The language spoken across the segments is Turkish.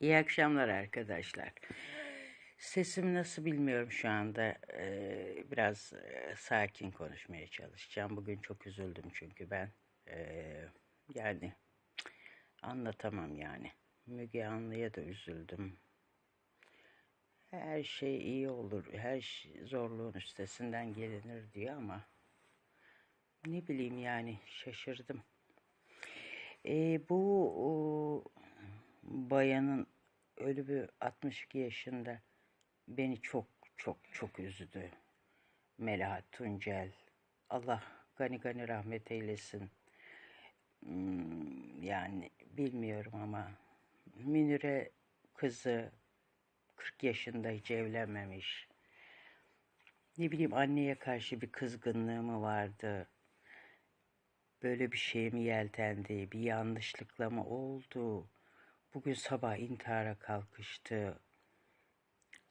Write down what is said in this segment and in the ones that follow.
İyi akşamlar arkadaşlar. Sesim nasıl bilmiyorum şu anda. Ee, biraz e, sakin konuşmaya çalışacağım. Bugün çok üzüldüm çünkü ben. Ee, yani anlatamam yani. Müge Anlı'ya da üzüldüm. Her şey iyi olur, her şey zorluğun üstesinden gelinir diyor ama ne bileyim yani şaşırdım. Ee, bu o, bayanın ölümü 62 yaşında beni çok çok çok üzdü. Melahat Tuncel. Allah gani gani rahmet eylesin. Hmm, Yani bilmiyorum ama Münire kızı 40 yaşında hiç evlenmemiş. Ne bileyim anneye karşı bir kızgınlığı mı vardı? Böyle bir şey mi yeltendi? Bir yanlışlıkla mı oldu? Bugün sabah intihara kalkıştı.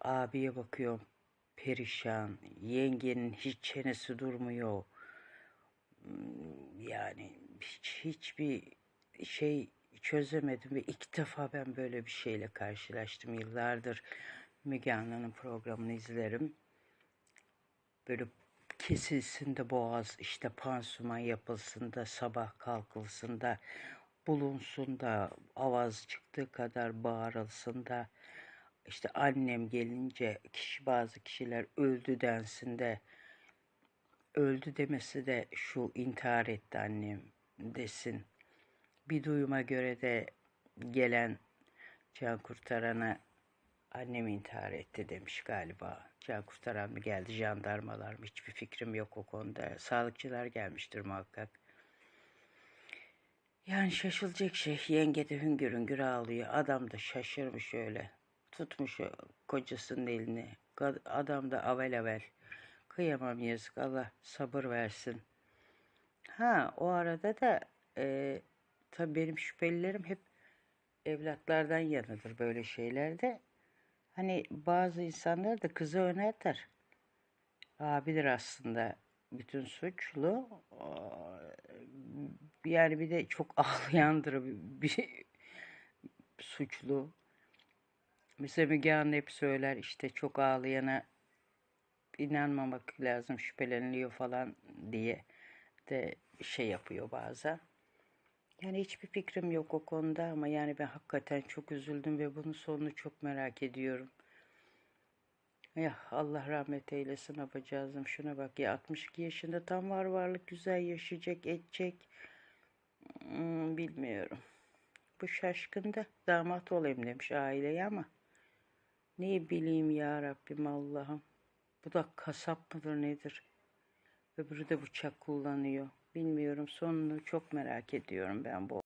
Abiye bakıyorum perişan. Yengenin hiç çenesi durmuyor. Hmm, Yani hiç hiçbir şey çözemedim ve ilk defa ben böyle bir şeyle karşılaştım. Yıllardır Müge Anlı'nın programını izlerim. Böyle kesilsin de boğaz, işte pansuman yapılsın da sabah kalkılsın da bulunsun da avaz çıktığı kadar bağırılsın da işte annem gelince kişi bazı kişiler öldü densin de öldü demesi de şu intihar etti annem desin. Bir duyuma göre de gelen can kurtarana annem intihar etti demiş galiba. Can kurtaran mı geldi jandarmalar mı hiçbir fikrim yok o konuda. Sağlıkçılar gelmiştir muhakkak. Yani şaşılacak şey yenge de hüngür hüngür ağlıyor. Adam da şaşırmış öyle. Tutmuş kocasının elini. Adam da avel avel. Kıyamam yazık Allah sabır versin. Ha o arada da e, tabii benim şüphelilerim hep evlatlardan yanıdır böyle şeylerde. Hani bazı insanlar da kızı önertir. Abidir aslında bütün suçlu. Yani bir de çok ağlayandır bir, bir suçlu. Mesela Müge Anlı hep söyler işte çok ağlayana inanmamak lazım şüpheleniliyor falan diye de şey yapıyor bazen. Yani hiçbir fikrim yok o konuda ama yani ben hakikaten çok üzüldüm ve bunun sonunu çok merak ediyorum. Ya Allah rahmet eylesin yapacağızım. Şuna bak ya 62 yaşında tam var varlık güzel yaşayacak edecek. Hmm, bilmiyorum. Bu şaşkın da damat olayım demiş aileye ama ne bileyim ya Rabbim Allah'ım. Bu da kasap mıdır nedir? Öbürü de bıçak kullanıyor. Bilmiyorum sonunu çok merak ediyorum ben bu